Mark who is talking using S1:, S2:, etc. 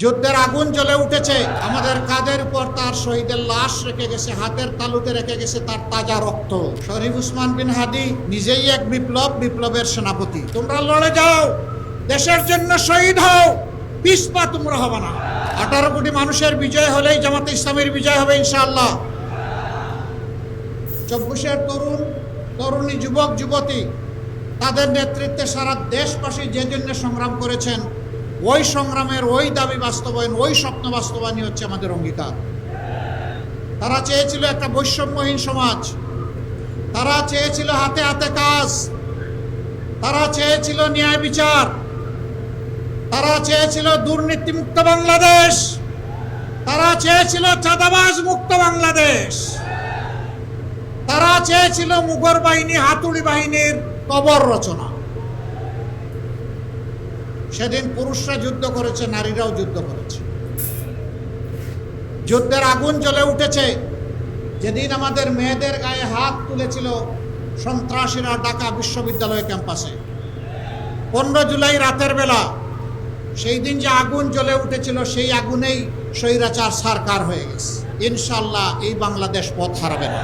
S1: যুদ্ধের আগুন জ্বলে উঠেছে। আমাদের কাদের উপর তার শহীদের লাশ রেখে গেছে, হাতের তালুতে রেখে গেছে তার তাজা রক্ত। শরীফ উসমান বিন হাদি নিজেই এক বিপ্লব, বিপ্লবের সেনাপতি। তোমরা লড়ে যাও, দেশের জন্য শহীদ হও পিসপা তোমরা হবে না। আঠারো কোটি মানুষের বিজয় হলেই জামাতে ইসলামের বিজয় হবে ইনশাআল্লাহ। চব্বিশের তরুণ, তরুণী যুবক, যুবতী, তাদের নেতৃত্বে সারা দেশবাসী যে জন্য সংগ্রাম করেছেন ওই সংগ্রামের ওই দাবি বাস্তবায়ন, ওই স্বপ্ন বাস্তবায়নই হচ্ছে আমাদের অঙ্গীকার। তারা চেয়েছিল একটা বৈষম্যহীন সমাজ। তারা চেয়েছিল হাতে হাতে কাজ। তারা চেয়েছিল ন্যায় বিচার। তারা চেয়েছিল দুর্নীতিমুক্ত বাংলাদেশ। তারা চেয়েছিল চাঁদাবাজ মুক্ত বাংলাদেশ। তারা চেয়েছিল মুগর বাহিনী, হাতুড়ি বাহিনীর কবর রচনা। সেদিন পুরুষরা যুদ্ধ করেছে, নারীরাও যুদ্ধ করেছে। যুদ্ধের আগুন জ্বলে উঠেছে। যেদিন আমাদের মেয়েদের গায়ে হাত তুলেছিল সন্ত্রাসীরা ঢাকা বিশ্ববিদ্যালয় ক্যাম্পাসে। পনেরো জুলাই রাতের বেলা, সেই দিন যে আগুন জ্বলে উঠেছিল, সেই আগুনেই স্বৈরাচার সারকার হয়ে গেছে। ইনশাল্লাহ এই বাংলাদেশ পথ হারাবে না।